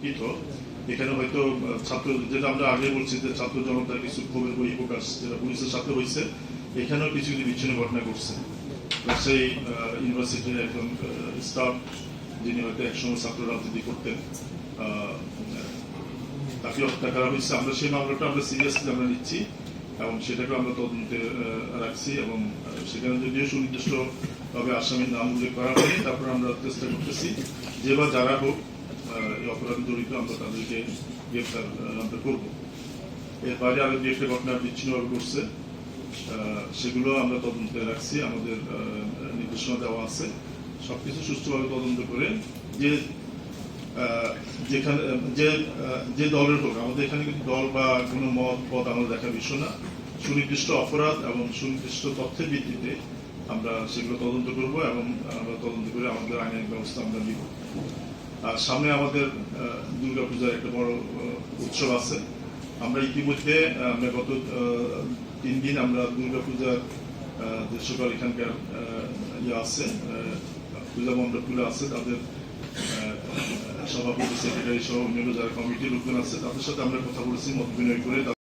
দুঃখিত এখানে হয়তো ছাত্র, যেটা আমরা আগে বলছি যে ছাত্র জনতার কিছু ক্ষোভের বই প্রকাশ যেটা পুলিশের সাথে হয়েছে, এখানেও কিছু কিছু বিচ্ছিন্ন ঘটনা ঘটছে। রাজশাহী ইউনিভার্সিটির একজন স্টাফ যিনি হয়তো একসময় ছাত্র রাজনীতি করতেন তাকে হত্যা করা হয়েছে। আমরা সেই মামলাটা আমরা সিরিয়াসলি আমরা নিচ্ছি এবং সেটাকে আমরা তদন্তে রাখছি এবং সেখানে যদিও সুনির্দিষ্ট ভাবে আসামির নাম উল্লেখ করা হয়নি, তারপর আমরা চেষ্টা করতেছি যে বা যারা হোক এই অপরাধে জড়িত আমরা তাদেরকে গ্রেফতার আহ, আমরা করব। এর বাইরে আরও দু একটা ঘটনা বিচ্ছিন্নভাবে ঘটছে। সেগুলো আমরা তদন্তে রাখছি আমাদের নির্দেশনা দেওয়া আছে। সবকিছু সুষ্ঠুভাবে তদন্ত করে যে যেখানে যে যে দলের হোক আমাদের এখানে কিন্তু দল বা কোনো মত পথ আমাদের দেখার বিষয় না। সুনির্দিষ্ট অপরাধ এবং সুনির্দিষ্ট তথ্যের ভিত্তিতে আমরা সেগুলো তদন্ত করব এবং আমরা তদন্ত করে আমাদের আইনের ব্যবস্থা আমরা নিব। আর সামনে আমাদের দুর্গা পূজার একটা বড় উৎসব আছে। আমরা ইতিমধ্যে আমরা গত তিন দিন আমরা দুর্গা পূজার আহ, যে সকল এখানকার ইয়ে আছে পূজা মণ্ডপগুলো আছে তাদের সভাপতি সেক্রেটারি সহ অন্যান্য যারা কমিটির লোকজন আছে তাদের সাথে আমরা কথা বলেছি মত বিনিময় করে